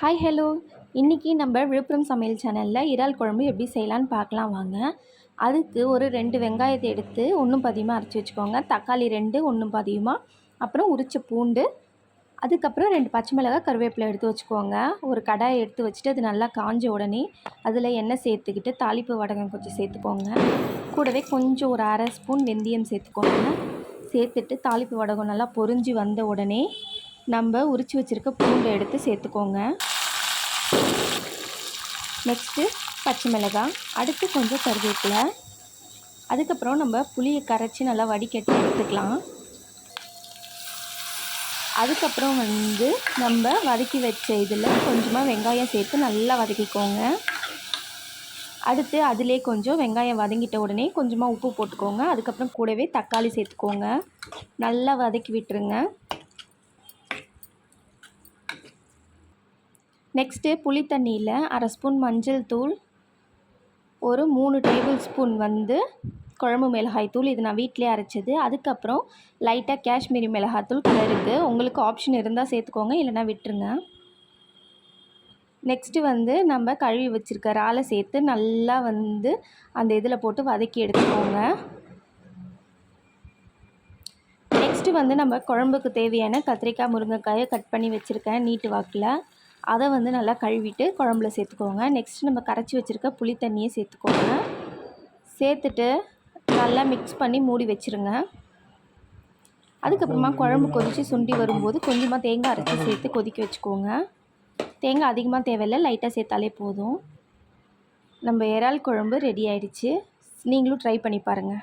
Hi hello இன்றைக்கி நம்ம விழுப்புரம் சமையல் சேனலில் இறால் குழம்பு எப்படி செய்யலான்னு பார்க்கலாம் வாங்க. அதுக்கு ஒரு ரெண்டு வெங்காயத்தை எடுத்து ஒன்றும் பதியமாக அரைச்சி வச்சுக்கோங்க. தக்காளி ரெண்டு ஒன்றும் பதியமாக அப்புறம் உரிச்ச பூண்டு. அதுக்கப்புறம் ரெண்டு பச்சை மிளகாய் கருவேப்பிலை எடுத்து வச்சுக்கோங்க. ஒரு கடாயை எடுத்து வச்சுட்டு அது நல்லா காஞ்ச உடனே அதில் எண்ணெய் சேர்த்துக்கிட்டு தாளிப்பு வடகம் கொஞ்சம் சேர்த்துக்கோங்க. கூடவே கொஞ்சம் ஒரு அரை ஸ்பூன் வெந்தயம் சேர்த்துக்கோங்க. சேர்த்துட்டு தாளிப்பு வடகம் நல்லா பொறிஞ்சு வந்த உடனே நம்ம உரித்து வச்சுருக்க பூண்டை எடுத்து சேர்த்துக்கோங்க. நெக்ஸ்ட்டு பச்சை மிளகாய் அடுத்து கொஞ்சம் கருவேப்பிலை. அதுக்கப்புறம் நம்ம புளியை கரைச்சி நல்லா வடிகட்டி எடுத்துக்கலாம். அதுக்கப்புறம் வந்து நம்ம வதக்கி வச்ச இதில் கொஞ்சமாக வெங்காயம் சேர்த்து நல்லா வதக்கிக்கோங்க. அடுத்து அதிலே கொஞ்சம் வெங்காயம் வதங்கிட்ட உடனே கொஞ்சமாக உப்பு போட்டுக்கோங்க. அதுக்கப்புறம் கூடவே தக்காளி சேர்த்துக்கோங்க. நல்லா வதக்கி விட்டுருங்க. நெக்ஸ்ட்டு புளி தண்ணியில் அரை ஸ்பூன் மஞ்சள் தூள் ஒரு மூணு டேபிள் ஸ்பூன் வந்து குழம்பு மிளகாய் தூள் இது நான் வீட்டிலே அரைச்சது. அதுக்கப்புறம் லைட்டாக காஷ்மீரி மிளகாத்தூள் கலருக்கு உங்களுக்கு ஆப்ஷன் இருந்தால் சேர்த்துக்கோங்க இல்லைனா விட்டுருங்க. நெக்ஸ்ட்டு வந்து நம்ம கழுவி வச்சுருக்க இறாலை சேர்த்து நல்லா வந்து அந்த இதில் போட்டு வதக்கி எடுத்துக்கோங்க. நெக்ஸ்ட்டு வந்து நம்ம குழம்புக்கு தேவையான கத்திரிக்காய் முருங்கைக்காயை கட் பண்ணி வச்சுருக்கேன் நீட்டு வாக்கில். அதை வந்து நல்லா கழுவிட்டு குழம்புல சேர்த்துக்கோங்க. நெக்ஸ்ட் நம்ம கரைச்சி வச்சுருக்க புளி தண்ணியை சேர்த்துக்கோங்க. சேர்த்துட்டு நல்லா மிக்ஸ் பண்ணி மூடி வச்சுருங்க. அதுக்கப்புறமா குழம்பு கொதித்து சுண்டி வரும்போது கொஞ்சமாக தேங்காய் அரைச்சி சேர்த்து கொதிக்க வச்சுக்கோங்க. தேங்காய் அதிகமாக தேவையில்லை லைட்டாக சேர்த்தாலே போதும். நம்ம இறால் குழம்பு ரெடி ஆயிடுச்சு. நீங்களும் ட்ரை பண்ணி பாருங்கள்